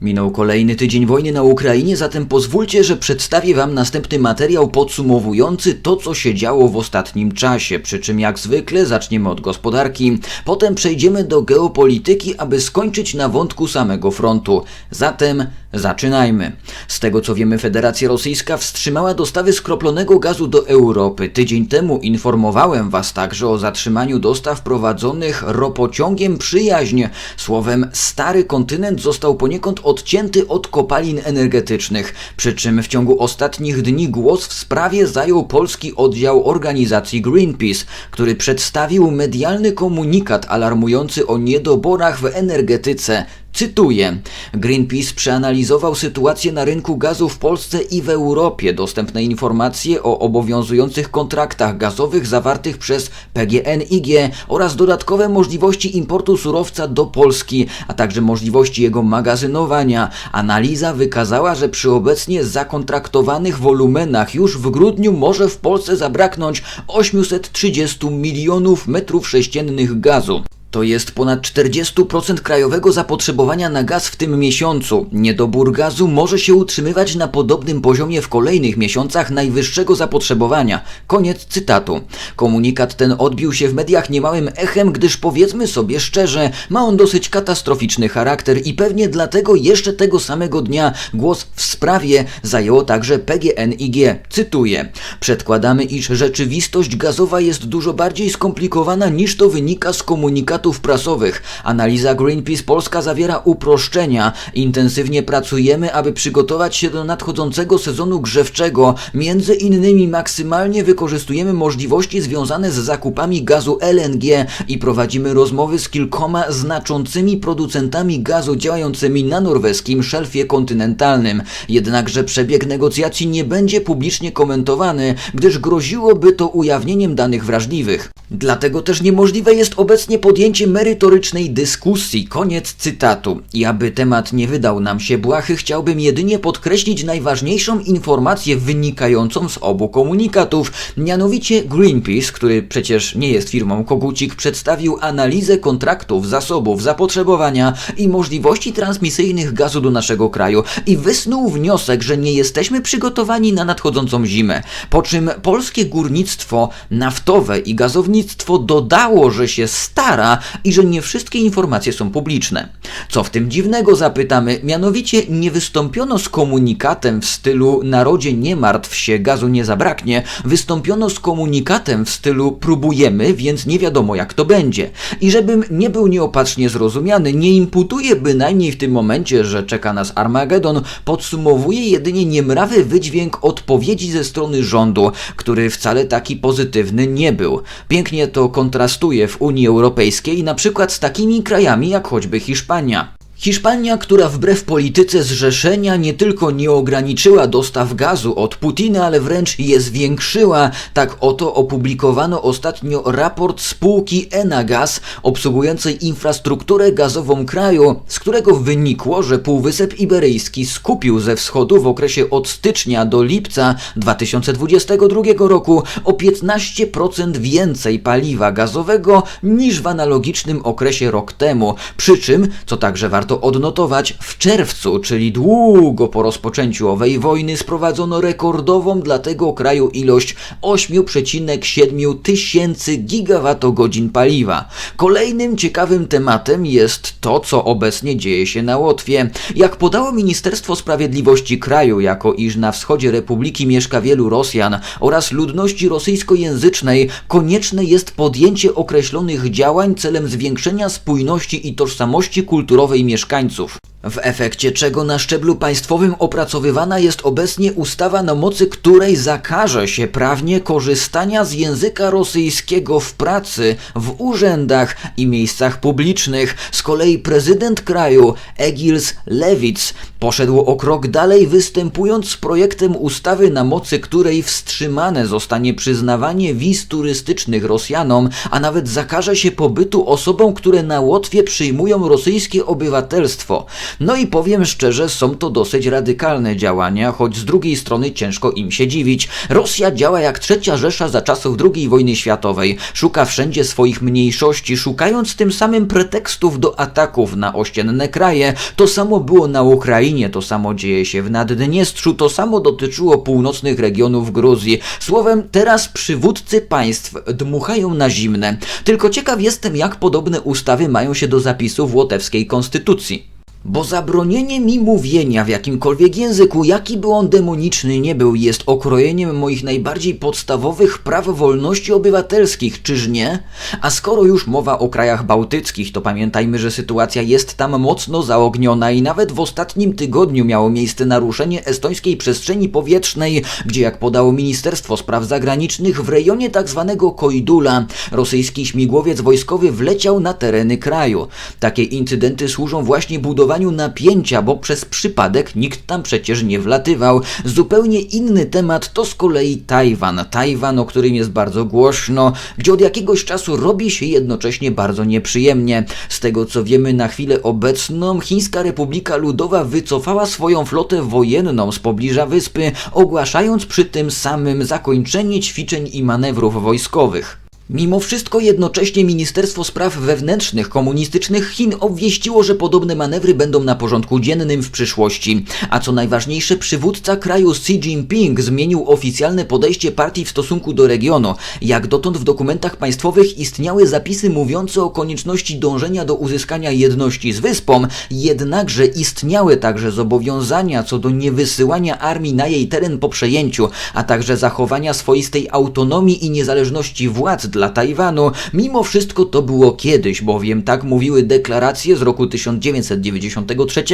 Minął kolejny tydzień wojny na Ukrainie, zatem pozwólcie, że przedstawię Wam następny materiał podsumowujący to, co się działo w ostatnim czasie. Przy czym, jak zwykle, zaczniemy od gospodarki, potem przejdziemy do geopolityki, aby skończyć na wątku samego frontu. Zatem zaczynajmy. Z tego co wiemy, Federacja Rosyjska wstrzymała dostawy skroplonego gazu do Europy. Tydzień temu informowałem Was także o zatrzymaniu dostaw prowadzonych ropociągiem Przyjaźń. Słowem, stary kontynent został poniekąd odcięty od kopalin energetycznych, przy czym w ciągu ostatnich dni głos w sprawie zajął polski oddział organizacji Greenpeace, który przedstawił medialny komunikat alarmujący o niedoborach w energetyce Cytuję: Greenpeace przeanalizował sytuację na rynku gazu w Polsce i w Europie. Dostępne informacje o obowiązujących kontraktach gazowych zawartych przez PGNiG oraz dodatkowe możliwości importu surowca do Polski, a także możliwości jego magazynowania. Analiza wykazała, że przy obecnie zakontraktowanych wolumenach już w grudniu może w Polsce zabraknąć 830 milionów metrów sześciennych gazu. To jest ponad 40% krajowego zapotrzebowania na gaz w tym miesiącu. Niedobór gazu może się utrzymywać na podobnym poziomie w kolejnych miesiącach najwyższego zapotrzebowania. Koniec cytatu. Komunikat ten odbił się w mediach niemałym echem, gdyż powiedzmy sobie szczerze, ma on dosyć katastroficzny charakter i pewnie dlatego jeszcze tego samego dnia głos w sprawie zajęło także PGNiG. Cytuję: Przedkładamy, iż rzeczywistość gazowa jest dużo bardziej skomplikowana niż to wynika z komunikatu prasowych. Analiza Greenpeace Polska zawiera uproszczenia. Intensywnie pracujemy, aby przygotować się do nadchodzącego sezonu grzewczego. Między innymi maksymalnie wykorzystujemy możliwości związane z zakupami gazu LNG i prowadzimy rozmowy z kilkoma znaczącymi producentami gazu działającymi na norweskim szelfie kontynentalnym. Jednakże przebieg negocjacji nie będzie publicznie komentowany, gdyż groziłoby to ujawnieniem danych wrażliwych. Dlatego też niemożliwe jest obecnie podjęcie merytorycznej dyskusji. Koniec cytatu. I aby temat nie wydał nam się błahy, chciałbym jedynie podkreślić najważniejszą informację wynikającą z obu komunikatów. Mianowicie Greenpeace, który przecież nie jest firmą Kogucik, przedstawił analizę kontraktów, zasobów, zapotrzebowania i możliwości transmisyjnych gazu do naszego kraju i wysnuł wniosek, że nie jesteśmy przygotowani na nadchodzącą zimę. Po czym polskie górnictwo naftowe i gazownictwo dodało, że się stara i że nie wszystkie informacje są publiczne. Co w tym dziwnego zapytamy, mianowicie nie wystąpiono z komunikatem w stylu narodzie nie martw się, gazu nie zabraknie, wystąpiono z komunikatem w stylu próbujemy, więc nie wiadomo jak to będzie. I żebym nie był nieopatrznie zrozumiany, nie imputuję bynajmniej w tym momencie, że czeka nas Armagedon, podsumowuje jedynie niemrawy wydźwięk odpowiedzi ze strony rządu, który wcale taki pozytywny nie był. Pięknie to kontrastuje w Unii Europejskiej na przykład z takimi krajami jak choćby Hiszpania. Hiszpania, która wbrew polityce zrzeszenia nie tylko nie ograniczyła dostaw gazu od Putina, ale wręcz je zwiększyła. Tak oto opublikowano ostatnio raport spółki Enagas obsługującej infrastrukturę gazową kraju, z którego wynikło, że Półwysep Iberyjski skupił ze wschodu w okresie od stycznia do lipca 2022 roku o 15% więcej paliwa gazowego niż w analogicznym okresie rok temu. Przy czym, co także warto warto odnotować, w czerwcu, czyli długo po rozpoczęciu owej wojny, sprowadzono rekordową dla tego kraju ilość 8,7 tysięcy gigawatogodzin paliwa. Kolejnym ciekawym tematem jest to, co obecnie dzieje się na Łotwie. Jak podało Ministerstwo Sprawiedliwości kraju, jako iż na wschodzie Republiki mieszka wielu Rosjan oraz ludności rosyjskojęzycznej, konieczne jest podjęcie określonych działań celem zwiększenia spójności i tożsamości kulturowej mieszkańców mieszkańców w efekcie czego na szczeblu państwowym opracowywana jest obecnie ustawa, na mocy której zakaże się prawnie korzystania z języka rosyjskiego w pracy, w urzędach i miejscach publicznych. Z kolei prezydent kraju Egils Lewitz poszedł o krok dalej, występując z projektem ustawy, na mocy której wstrzymane zostanie przyznawanie wiz turystycznych Rosjanom, a nawet zakaże się pobytu osobom, które na Łotwie przyjmują rosyjskie obywatelstwo. No i powiem szczerze, są to dosyć radykalne działania, choć z drugiej strony ciężko im się dziwić. Rosja działa jak trzecia Rzesza za czasów II wojny światowej. Szuka wszędzie swoich mniejszości, szukając tym samym pretekstów do ataków na ościenne kraje. To samo było na Ukrainie, to samo dzieje się w Naddniestrzu, to samo dotyczyło północnych regionów Gruzji. Słowem, teraz przywódcy państw dmuchają na zimne. Tylko ciekaw jestem, jak podobne ustawy mają się do zapisów łotewskiej konstytucji. Bo zabronienie mi mówienia w jakimkolwiek języku, jaki by on demoniczny nie był, jest okrojeniem moich najbardziej podstawowych praw wolności obywatelskich, czyż nie? A skoro już mowa o krajach bałtyckich, to pamiętajmy, że sytuacja jest tam mocno zaogniona i nawet w ostatnim tygodniu miało miejsce naruszenie estońskiej przestrzeni powietrznej, gdzie jak podało Ministerstwo Spraw Zagranicznych w rejonie tzw. Tak Koidula rosyjski śmigłowiec wojskowy wleciał na tereny kraju. Takie incydenty służą właśnie budowaniu napięcia, bo przez przypadek nikt tam przecież nie wlatywał. Zupełnie inny temat to z kolei Tajwan. Tajwan, o którym jest bardzo głośno, gdzie od jakiegoś czasu robi się jednocześnie bardzo nieprzyjemnie. Z tego co wiemy na chwilę obecną, Chińska Republika Ludowa wycofała swoją flotę wojenną z pobliża wyspy, ogłaszając przy tym samym zakończenie ćwiczeń i manewrów wojskowych. Mimo wszystko jednocześnie Ministerstwo Spraw Wewnętrznych komunistycznych Chin obwieściło, że podobne manewry będą na porządku dziennym w przyszłości. A co najważniejsze, przywódca kraju Xi Jinping zmienił oficjalne podejście partii w stosunku do regionu. Jak dotąd w dokumentach państwowych istniały zapisy mówiące o konieczności dążenia do uzyskania jedności z wyspą, jednakże istniały także zobowiązania co do niewysyłania armii na jej teren po przejęciu, a także zachowania swoistej autonomii i niezależności władz dla Tajwanu. Mimo wszystko to było kiedyś, bowiem tak mówiły deklaracje z roku 1993,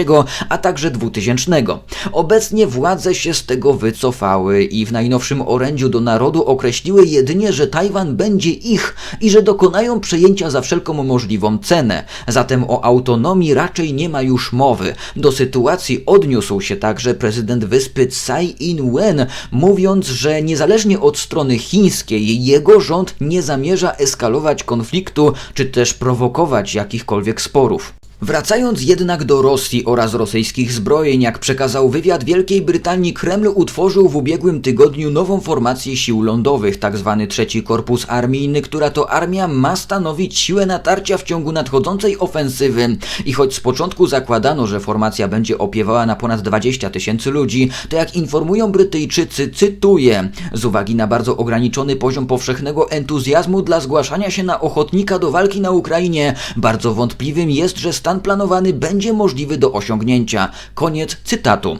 a także 2000. Obecnie władze się z tego wycofały i w najnowszym orędziu do narodu określiły jedynie, że Tajwan będzie ich i że dokonają przejęcia za wszelką możliwą cenę. Zatem o autonomii raczej nie ma już mowy. Do sytuacji odniósł się także prezydent wyspy Tsai Ing-wen, mówiąc, że niezależnie od strony chińskiej jego rząd nie zamierza eskalować konfliktu czy też prowokować jakichkolwiek sporów. Wracając jednak do Rosji oraz rosyjskich zbrojeń, jak przekazał wywiad Wielkiej Brytanii, Kreml utworzył w ubiegłym tygodniu nową formację sił lądowych, tzw. Tak Trzeci Korpus Armijny, która to armia ma stanowić siłę natarcia w ciągu nadchodzącej ofensywy. I choć z początku zakładano, że formacja będzie opiewała na ponad 20 tysięcy ludzi, to jak informują Brytyjczycy, cytuję, z uwagi na bardzo ograniczony poziom powszechnego entuzjazmu dla zgłaszania się na ochotnika do walki na Ukrainie, bardzo wątpliwym jest, że stan stan planowany będzie możliwy do osiągnięcia. Koniec cytatu.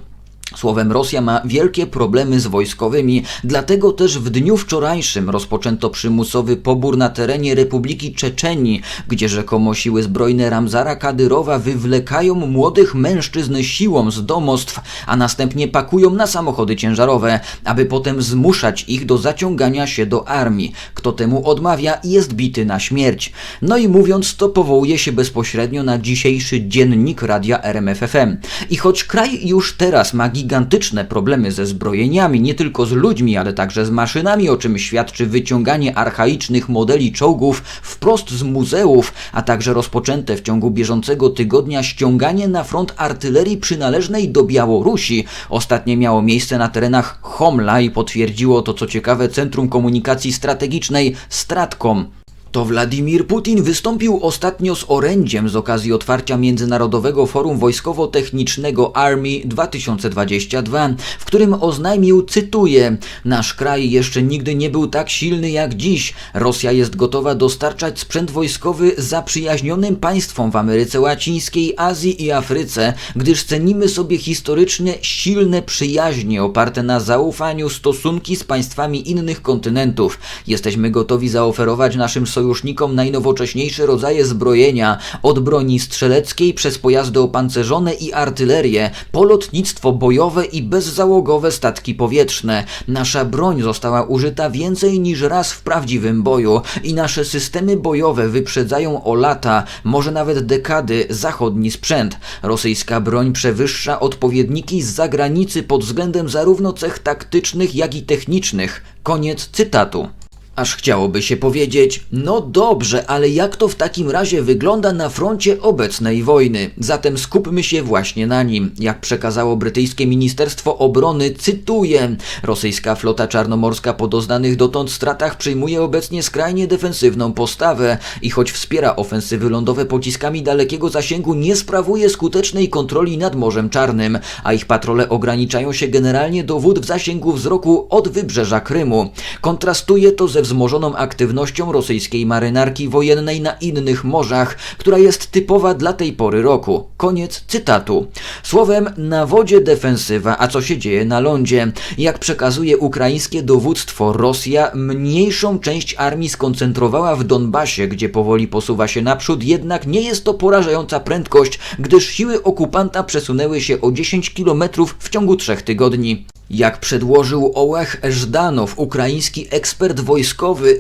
Słowem, Rosja ma wielkie problemy z wojskowymi, dlatego też w dniu wczorajszym rozpoczęto przymusowy pobór na terenie Republiki Czeczenii, gdzie rzekomo siły zbrojne Ramzara Kadyrowa wywlekają młodych mężczyzn siłą z domostw, a następnie pakują na samochody ciężarowe, aby potem zmuszać ich do zaciągania się do armii. Kto temu odmawia, jest bity na śmierć. No i mówiąc to, powołuje się bezpośrednio na dzisiejszy dziennik radia RMFFM. I choć kraj już teraz ma gigantyczne problemy ze zbrojeniami, nie tylko z ludźmi, ale także z maszynami, o czym świadczy wyciąganie archaicznych modeli czołgów wprost z muzeów, a także rozpoczęte w ciągu bieżącego tygodnia ściąganie na front artylerii przynależnej do Białorusi. Ostatnie miało miejsce na terenach Homla i potwierdziło to, co ciekawe, Centrum Komunikacji Strategicznej Stratcom. To Władimir Putin wystąpił ostatnio z orędziem z okazji otwarcia Międzynarodowego Forum Wojskowo-Technicznego Army 2022, w którym oznajmił, cytuję, Nasz kraj jeszcze nigdy nie był tak silny jak dziś. Rosja jest gotowa dostarczać sprzęt wojskowy zaprzyjaźnionym państwom w Ameryce Łacińskiej, Azji i Afryce, gdyż cenimy sobie historyczne, silne przyjaźnie oparte na zaufaniu stosunki z państwami innych kontynentów. Jesteśmy gotowi zaoferować naszym sojusznikom sojusznikom najnowocześniejsze rodzaje zbrojenia, od broni strzeleckiej przez pojazdy opancerzone i artylerię, po lotnictwo bojowe i bezzałogowe statki powietrzne. Nasza broń została użyta więcej niż raz w prawdziwym boju i nasze systemy bojowe wyprzedzają o lata, może nawet dekady zachodni sprzęt. Rosyjska broń przewyższa odpowiedniki z zagranicy pod względem zarówno cech taktycznych, jak i technicznych. Koniec cytatu. Aż chciałoby się powiedzieć, no dobrze, ale jak to w takim razie wygląda na froncie obecnej wojny? Zatem skupmy się właśnie na nim. Jak przekazało brytyjskie Ministerstwo Obrony, cytuję: Rosyjska flota czarnomorska po doznanych dotąd stratach przyjmuje obecnie skrajnie defensywną postawę i choć wspiera ofensywy lądowe pociskami dalekiego zasięgu, nie sprawuje skutecznej kontroli nad Morzem Czarnym, a ich patrole ograniczają się generalnie do wód w zasięgu wzroku od wybrzeża Krymu. Kontrastuje to ze wzmożoną aktywnością rosyjskiej marynarki wojennej na innych morzach, która jest typowa dla tej pory roku. Koniec cytatu. Słowem, na wodzie defensywa, a co się dzieje na lądzie? Jak przekazuje ukraińskie dowództwo, Rosja mniejszą część armii skoncentrowała w Donbasie, gdzie powoli posuwa się naprzód, jednak nie jest to porażająca prędkość, gdyż siły okupanta przesunęły się o 10 km w ciągu trzech tygodni. Jak przedłożył Ołech Żdanow, ukraiński ekspert wojskowy,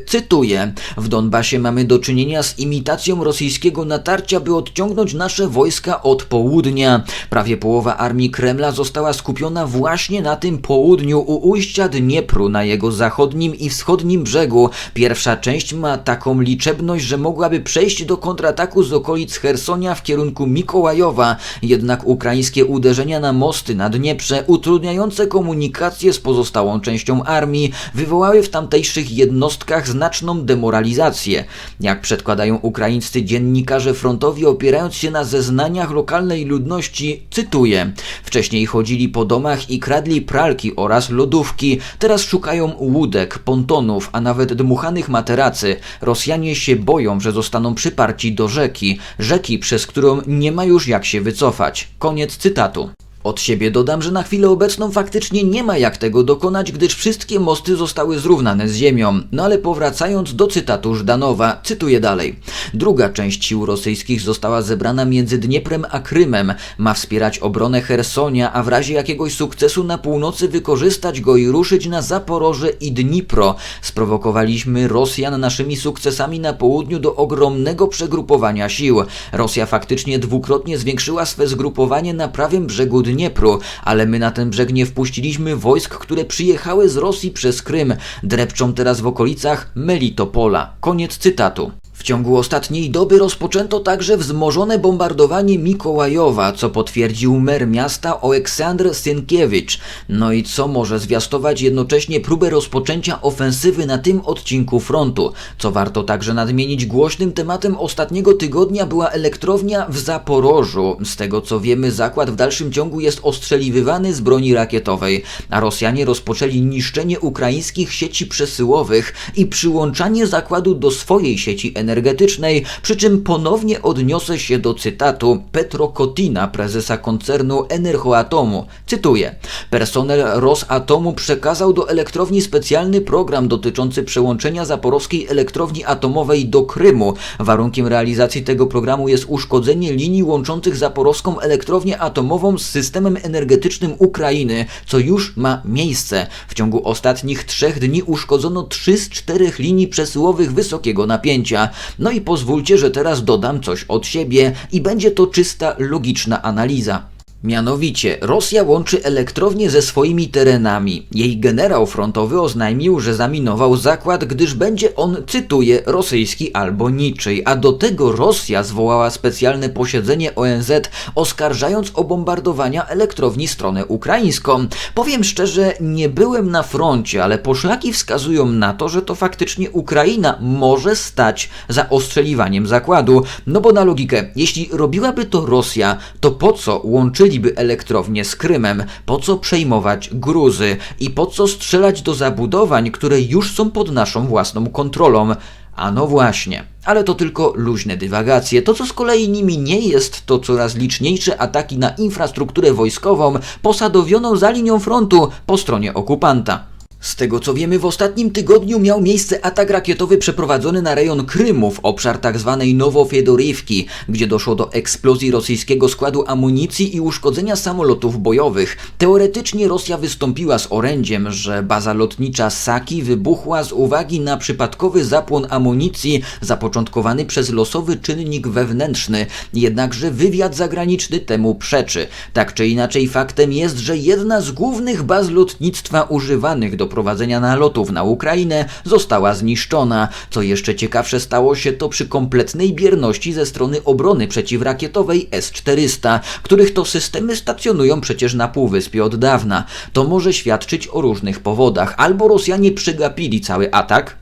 cytuję: W Donbasie mamy do czynienia z imitacją rosyjskiego natarcia, by odciągnąć nasze wojska od południa. Prawie połowa armii Kremla została skupiona właśnie na tym południu u ujścia Dniepru na jego zachodnim i wschodnim brzegu. Pierwsza część ma taką liczebność, że mogłaby przejść do kontrataku z okolic Hersonia w kierunku Mikołajowa, jednak ukraińskie uderzenia na mosty na Dnieprze utrudniające komunikację z pozostałą częścią armii wywołały w tamtejszych jednostkach znaczną demoralizację. Jak przedkładają ukraińscy dziennikarze frontowi opierając się na zeznaniach lokalnej ludności, cytuję: Wcześniej chodzili po domach i kradli pralki oraz lodówki, teraz szukają łódek, pontonów, a nawet dmuchanych materacy. Rosjanie się boją, że zostaną przyparci do rzeki, rzeki, przez którą nie ma już jak się wycofać. Koniec cytatu. Od siebie dodam, że na chwilę obecną faktycznie nie ma jak tego dokonać, gdyż wszystkie mosty zostały zrównane z ziemią. No ale powracając do cytatu Żdanowa, cytuję dalej. Druga część sił rosyjskich została zebrana między Dnieprem a Krymem. Ma wspierać obronę Hersonia, a w razie jakiegoś sukcesu na północy wykorzystać go i ruszyć na Zaporoże i Dnipro. Sprowokowaliśmy Rosjan naszymi sukcesami na południu do ogromnego przegrupowania sił. Rosja faktycznie dwukrotnie zwiększyła swe zgrupowanie na prawym brzegu Dniepru, ale my na ten brzeg nie wpuściliśmy wojsk, które przyjechały z Rosji przez Krym. Drepczą teraz w okolicach Melitopola. Koniec cytatu. W ciągu ostatniej doby rozpoczęto także wzmożone bombardowanie Mikołajowa, co potwierdził mer miasta Oleksandr Sienkiewicz. No i co może zwiastować jednocześnie próbę rozpoczęcia ofensywy na tym odcinku frontu. Co warto także nadmienić, głośnym tematem ostatniego tygodnia była elektrownia w Zaporożu. Z tego co wiemy, zakład w dalszym ciągu jest ostrzeliwywany z broni rakietowej, a Rosjanie rozpoczęli niszczenie ukraińskich sieci przesyłowych i przyłączanie zakładu do swojej sieci energetycznej energetycznej, przy czym ponownie odniosę się do cytatu Petro Kotina, prezesa koncernu Energoatomu. Cytuję: Personel Rosatomu przekazał do elektrowni specjalny program dotyczący przełączenia zaporowskiej elektrowni atomowej do Krymu. Warunkiem realizacji tego programu jest uszkodzenie linii łączących zaporowską elektrownię atomową z systemem energetycznym Ukrainy, co już ma miejsce. W ciągu ostatnich trzech dni uszkodzono trzy z czterech linii przesyłowych wysokiego napięcia. No i pozwólcie, że teraz dodam coś od siebie i będzie to czysta logiczna analiza. Mianowicie, Rosja łączy elektrownię ze swoimi terenami. Jej generał frontowy oznajmił, że zaminował zakład, gdyż będzie on, cytuję, rosyjski albo niczyj, a do tego Rosja zwołała specjalne posiedzenie ONZ, oskarżając o bombardowania elektrowni stronę ukraińską. Powiem szczerze, nie byłem na froncie, ale poszlaki wskazują na to, że to faktycznie Ukraina może stać za ostrzeliwaniem zakładu. No bo na logikę, jeśli robiłaby to Rosja, to po co łączyli byliby elektrownie z Krymem, po co przejmować Gruzy i po co strzelać do zabudowań, które już są pod naszą własną kontrolą. A no właśnie, ale to tylko luźne dywagacje. To, co z kolei nimi nie jest, to coraz liczniejsze ataki na infrastrukturę wojskową posadowioną za linią frontu po stronie okupanta. Z tego co wiemy, w ostatnim tygodniu miał miejsce atak rakietowy przeprowadzony na rejon Krymu, w obszar tzw. Tak Nowofedorivki, gdzie doszło do eksplozji rosyjskiego składu amunicji i uszkodzenia samolotów bojowych. Teoretycznie Rosja wystąpiła z orędziem, że baza lotnicza Saki wybuchła z uwagi na przypadkowy zapłon amunicji zapoczątkowany przez losowy czynnik wewnętrzny, jednakże wywiad zagraniczny temu przeczy. Tak czy inaczej faktem jest, że jedna z głównych baz lotnictwa używanych do prowadzenia nalotów na Ukrainę została zniszczona. Co jeszcze ciekawsze stało się to przy kompletnej bierności ze strony obrony przeciwrakietowej S-400, których to systemy stacjonują przecież na półwyspie od dawna. To może świadczyć o różnych powodach. Albo Rosjanie przegapili cały atak,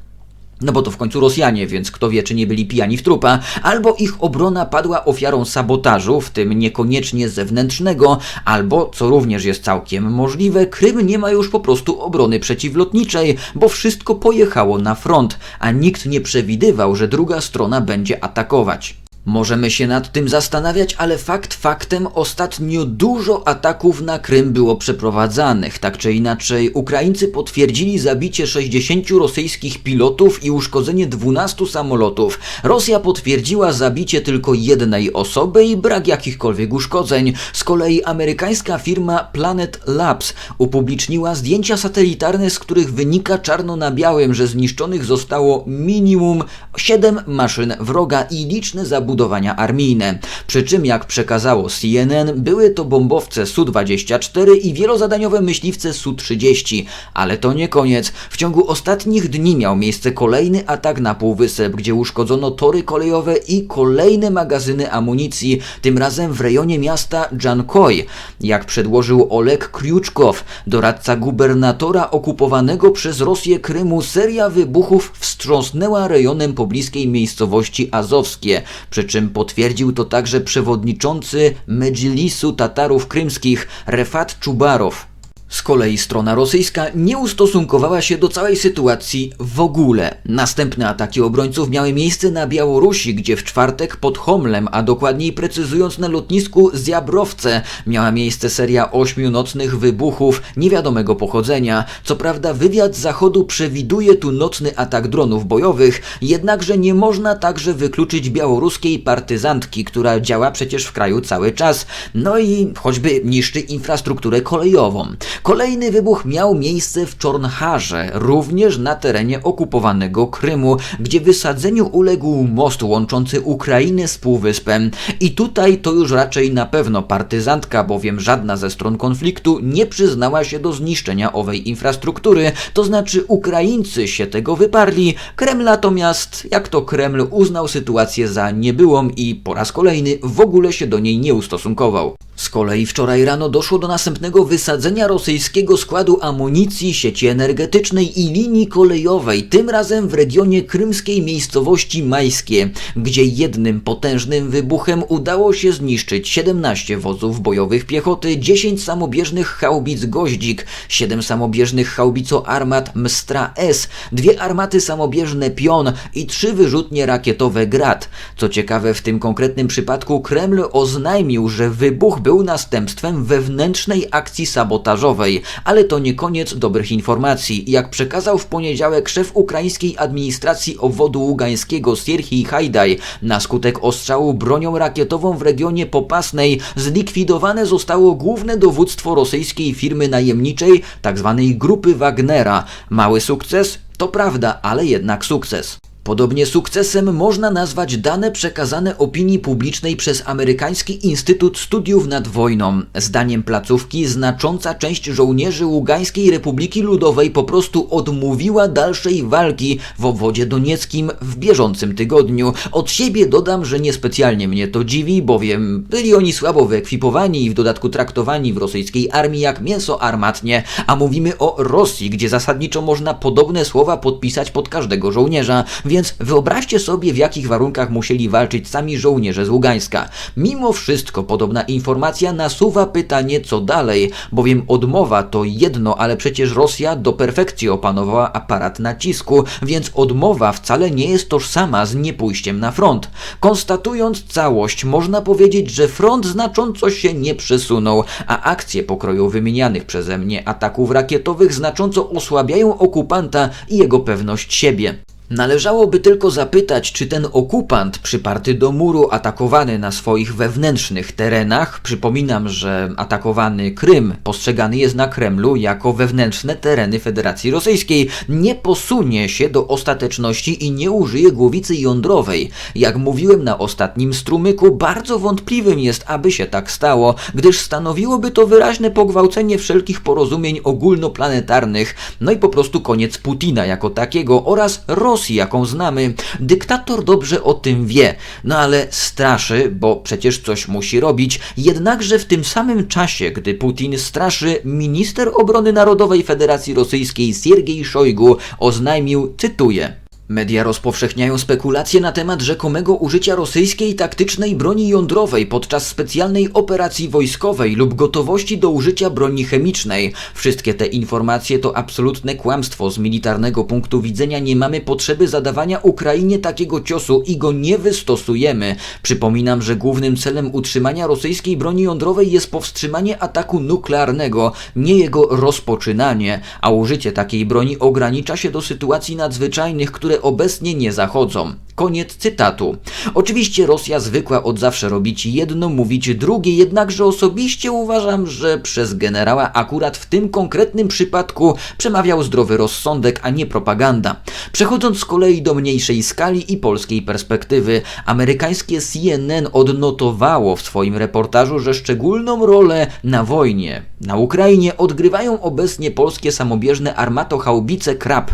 no bo to w końcu Rosjanie, więc kto wie, czy nie byli pijani w trupa, albo ich obrona padła ofiarą sabotażu, w tym niekoniecznie zewnętrznego, albo, co również jest całkiem możliwe, Krym nie ma już po prostu obrony przeciwlotniczej, bo wszystko pojechało na front, a nikt nie przewidywał, że druga strona będzie atakować. Możemy się nad tym zastanawiać, ale fakt faktem ostatnio dużo ataków na Krym było przeprowadzanych. Tak czy inaczej, Ukraińcy potwierdzili zabicie 60 rosyjskich pilotów i uszkodzenie 12 samolotów. Rosja potwierdziła zabicie tylko jednej osoby i brak jakichkolwiek uszkodzeń. Z kolei amerykańska firma Planet Labs upubliczniła zdjęcia satelitarne, z których wynika czarno na białym, że zniszczonych zostało minimum 7 maszyn wroga i liczne zabudowania budowania armijne. Przy czym, jak przekazało CNN, były to bombowce Su-24 i wielozadaniowe myśliwce Su-30. Ale to nie koniec. W ciągu ostatnich dni miał miejsce kolejny atak na Półwysep, gdzie uszkodzono tory kolejowe i kolejne magazyny amunicji, tym razem w rejonie miasta Jankoj. Jak przedłożył Oleg Kriuczkow, doradca gubernatora okupowanego przez Rosję Krymu, seria wybuchów wstrząsnęła rejonem pobliskiej miejscowości Azowskie. Przy czym potwierdził to także przewodniczący Medżlisu Tatarów Krymskich Refat Czubarow. Z kolei strona rosyjska nie ustosunkowała się do całej sytuacji w ogóle. Następne ataki obrońców miały miejsce na Białorusi, gdzie w czwartek pod Homlem, a dokładniej precyzując na lotnisku Zjabrowce, miała miejsce seria ośmiu nocnych wybuchów niewiadomego pochodzenia. Co prawda wywiad Zachodu przewiduje tu nocny atak dronów bojowych, jednakże nie można także wykluczyć białoruskiej partyzantki, która działa przecież w kraju cały czas, no i choćby niszczy infrastrukturę kolejową. Kolejny wybuch miał miejsce w Czorncharze, również na terenie okupowanego Krymu, gdzie wysadzeniu uległ most łączący Ukrainę z Półwyspem. I tutaj to już raczej na pewno partyzantka, bowiem żadna ze stron konfliktu nie przyznała się do zniszczenia owej infrastruktury, to znaczy Ukraińcy się tego wyparli, Kreml natomiast, jak to Kreml, uznał sytuację za niebyłą i po raz kolejny w ogóle się do niej nie ustosunkował. Z kolei wczoraj rano doszło do następnego wysadzenia rosyjskiego składu amunicji, sieci energetycznej i linii kolejowej, tym razem w regionie krymskiej miejscowości Majskie, gdzie jednym potężnym wybuchem udało się zniszczyć 17 wozów bojowych piechoty, 10 samobieżnych haubic Goździk, 7 samobieżnych haubico-armat Mstra S, dwie armaty samobieżne Pion i trzy wyrzutnie rakietowe Grad. Co ciekawe, w tym konkretnym przypadku Kreml oznajmił, że wybuch był był następstwem wewnętrznej akcji sabotażowej, ale to nie koniec dobrych informacji. Jak przekazał w poniedziałek szef ukraińskiej administracji obwodu ługańskiego Sierhii Hajdaj, na skutek ostrzału bronią rakietową w regionie Popasnej zlikwidowane zostało główne dowództwo rosyjskiej firmy najemniczej, tzw. Tak grupy Wagnera. Mały sukces? To prawda, ale jednak sukces. Podobnie sukcesem można nazwać dane przekazane opinii publicznej przez Amerykański Instytut Studiów nad Wojną. Zdaniem placówki znacząca część żołnierzy Ługańskiej Republiki Ludowej po prostu odmówiła dalszej walki w obwodzie donieckim w bieżącym tygodniu. Od siebie dodam, że niespecjalnie mnie to dziwi, bowiem byli oni słabo wyekwipowani i w dodatku traktowani w rosyjskiej armii jak mięso armatnie, a mówimy o Rosji, gdzie zasadniczo można podobne słowa podpisać pod każdego żołnierza. Więc wyobraźcie sobie, w jakich warunkach musieli walczyć sami żołnierze z Ługańska. Mimo wszystko podobna informacja nasuwa pytanie, co dalej, bowiem odmowa to jedno, ale przecież Rosja do perfekcji opanowała aparat nacisku, więc odmowa wcale nie jest tożsama z niepójściem na front. Konstatując całość, można powiedzieć, że front znacząco się nie przesunął, a akcje pokroju wymienianych przeze mnie ataków rakietowych znacząco osłabiają okupanta i jego pewność siebie. Należałoby tylko zapytać, czy ten okupant przyparty do muru, atakowany na swoich wewnętrznych terenach, przypominam, że atakowany Krym postrzegany jest na Kremlu jako wewnętrzne tereny Federacji Rosyjskiej, nie posunie się do ostateczności i nie użyje głowicy jądrowej. Jak mówiłem na ostatnim strumyku, bardzo wątpliwym jest, aby się tak stało, gdyż stanowiłoby to wyraźne pogwałcenie wszelkich porozumień ogólnoplanetarnych, no i po prostu koniec Putina jako takiego oraz Rosji, jaką znamy. Dyktator dobrze o tym wie, no ale straszy, bo przecież coś musi robić, jednakże w tym samym czasie, gdy Putin straszy, minister obrony narodowej Federacji Rosyjskiej Siergiej Szojgu oznajmił, cytuję, Media rozpowszechniają spekulacje na temat rzekomego użycia rosyjskiej taktycznej broni jądrowej podczas specjalnej operacji wojskowej lub gotowości do użycia broni chemicznej. Wszystkie te informacje to absolutne kłamstwo. Z militarnego punktu widzenia nie mamy potrzeby zadawania Ukrainie takiego ciosu i go nie wystosujemy. Przypominam, że głównym celem utrzymania rosyjskiej broni jądrowej jest powstrzymanie ataku nuklearnego, nie jego rozpoczynanie, a użycie takiej broni ogranicza się do sytuacji nadzwyczajnych, które obecnie nie zachodzą. Koniec cytatu. Oczywiście Rosja zwykła od zawsze robić jedno, mówić drugie, jednakże osobiście uważam, że przez generała akurat w tym konkretnym przypadku przemawiał zdrowy rozsądek, a nie propaganda. Przechodząc z kolei do mniejszej skali i polskiej perspektywy, amerykańskie CNN odnotowało w swoim reportażu, że szczególną rolę na wojnie na Ukrainie odgrywają obecnie polskie samobieżne armatochaubice Krab.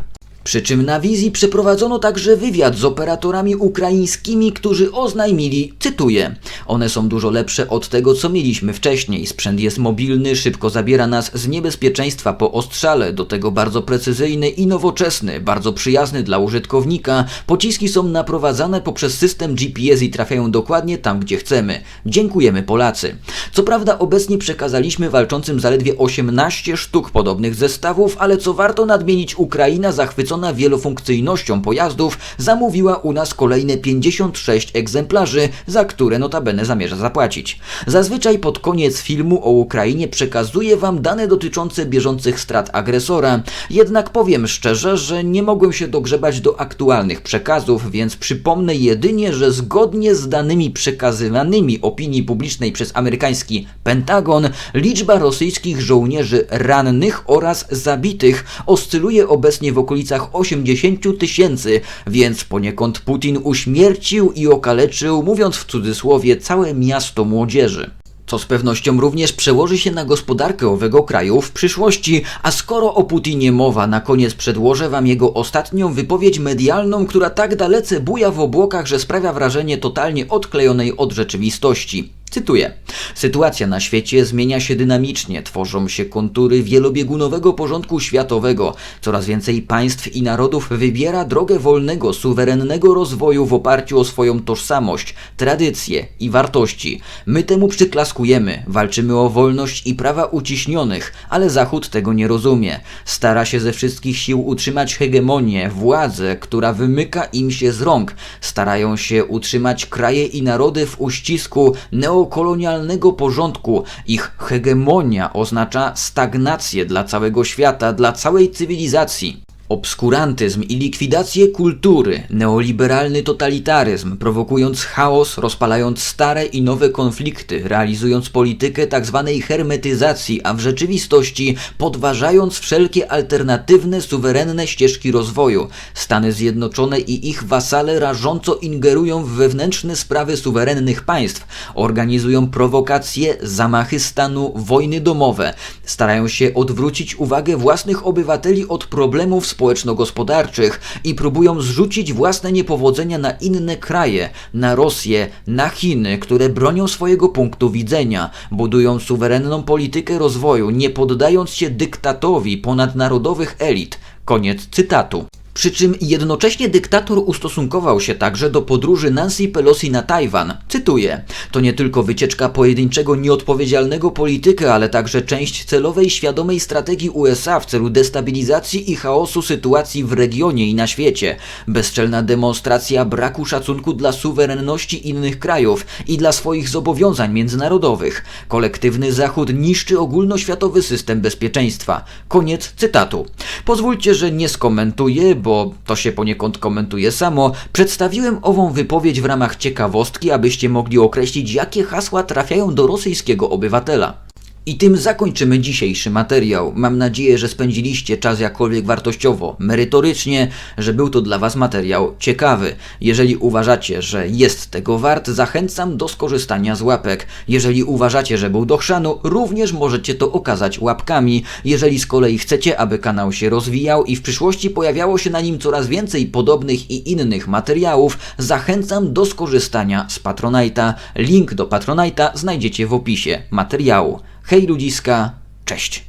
Przy czym na wizji przeprowadzono także wywiad z operatorami ukraińskimi, którzy oznajmili, cytuję, one są dużo lepsze od tego, co mieliśmy wcześniej. Sprzęt jest mobilny, szybko zabiera nas z niebezpieczeństwa po ostrzale, do tego bardzo precyzyjny i nowoczesny, bardzo przyjazny dla użytkownika. Pociski są naprowadzane poprzez system GPS i trafiają dokładnie tam, gdzie chcemy. Dziękujemy Polacy. Co prawda obecnie przekazaliśmy walczącym zaledwie 18 sztuk podobnych zestawów, ale co warto nadmienić, Ukraina zachwycona wielofunkcyjnością pojazdów, zamówiła u nas kolejne 56 egzemplarzy, za które notabene zamierza zapłacić. Zazwyczaj pod koniec filmu o Ukrainie przekazuję Wam dane dotyczące bieżących strat agresora, jednak powiem szczerze, że nie mogłem się dogrzebać do aktualnych przekazów, więc przypomnę jedynie, że zgodnie z danymi przekazywanymi opinii publicznej przez amerykański Pentagon, liczba rosyjskich żołnierzy rannych oraz zabitych oscyluje obecnie w okolicach 80 tysięcy, więc poniekąd Putin uśmiercił i okaleczył, mówiąc w cudzysłowie, całe miasto młodzieży co z pewnością również przełoży się na gospodarkę owego kraju w przyszłości, a skoro o Putinie mowa, na koniec przedłożę Wam jego ostatnią wypowiedź medialną, która tak dalece buja w obłokach, że sprawia wrażenie totalnie odklejonej od rzeczywistości. Cytuję. Sytuacja na świecie zmienia się dynamicznie, tworzą się kontury wielobiegunowego porządku światowego. Coraz więcej państw i narodów wybiera drogę wolnego, suwerennego rozwoju w oparciu o swoją tożsamość, tradycje i wartości. My temu przyklaskujemy, walczymy o wolność i prawa uciśnionych, ale Zachód tego nie rozumie. Stara się ze wszystkich sił utrzymać hegemonię, władzę, która wymyka im się z rąk. Starają się utrzymać kraje i narody w uścisku neo kolonialnego porządku. Ich hegemonia oznacza stagnację dla całego świata, dla całej cywilizacji. Obskurantyzm i likwidację kultury, neoliberalny totalitaryzm, prowokując chaos, rozpalając stare i nowe konflikty, realizując politykę tzw. Tak hermetyzacji, a w rzeczywistości podważając wszelkie alternatywne, suwerenne ścieżki rozwoju. Stany Zjednoczone i ich wasale rażąco ingerują w wewnętrzne sprawy suwerennych państw, organizują prowokacje, zamachy stanu, wojny domowe, starają się odwrócić uwagę własnych obywateli od problemów społeczno-gospodarczych i próbują zrzucić własne niepowodzenia na inne kraje, na Rosję, na Chiny, które bronią swojego punktu widzenia, budują suwerenną politykę rozwoju, nie poddając się dyktatowi ponadnarodowych elit. Koniec cytatu. Przy czym jednocześnie dyktator ustosunkował się także do podróży Nancy Pelosi na Tajwan. Cytuję: To nie tylko wycieczka pojedynczego nieodpowiedzialnego polityka, ale także część celowej, świadomej strategii USA w celu destabilizacji i chaosu sytuacji w regionie i na świecie. Bezczelna demonstracja braku szacunku dla suwerenności innych krajów i dla swoich zobowiązań międzynarodowych. Kolektywny Zachód niszczy ogólnoświatowy system bezpieczeństwa. Koniec cytatu. Pozwólcie, że nie skomentuję, bo to się poniekąd komentuje samo, przedstawiłem ową wypowiedź w ramach ciekawostki, abyście mogli określić, jakie hasła trafiają do rosyjskiego obywatela. I tym zakończymy dzisiejszy materiał. Mam nadzieję, że spędziliście czas jakkolwiek wartościowo, merytorycznie, że był to dla Was materiał ciekawy. Jeżeli uważacie, że jest tego wart, zachęcam do skorzystania z łapek. Jeżeli uważacie, że był do chrzanu, również możecie to okazać łapkami. Jeżeli z kolei chcecie, aby kanał się rozwijał i w przyszłości pojawiało się na nim coraz więcej podobnych i innych materiałów, zachęcam do skorzystania z Patronite'a. Link do Patronite'a znajdziecie w opisie materiału. Hej ludziska, cześć!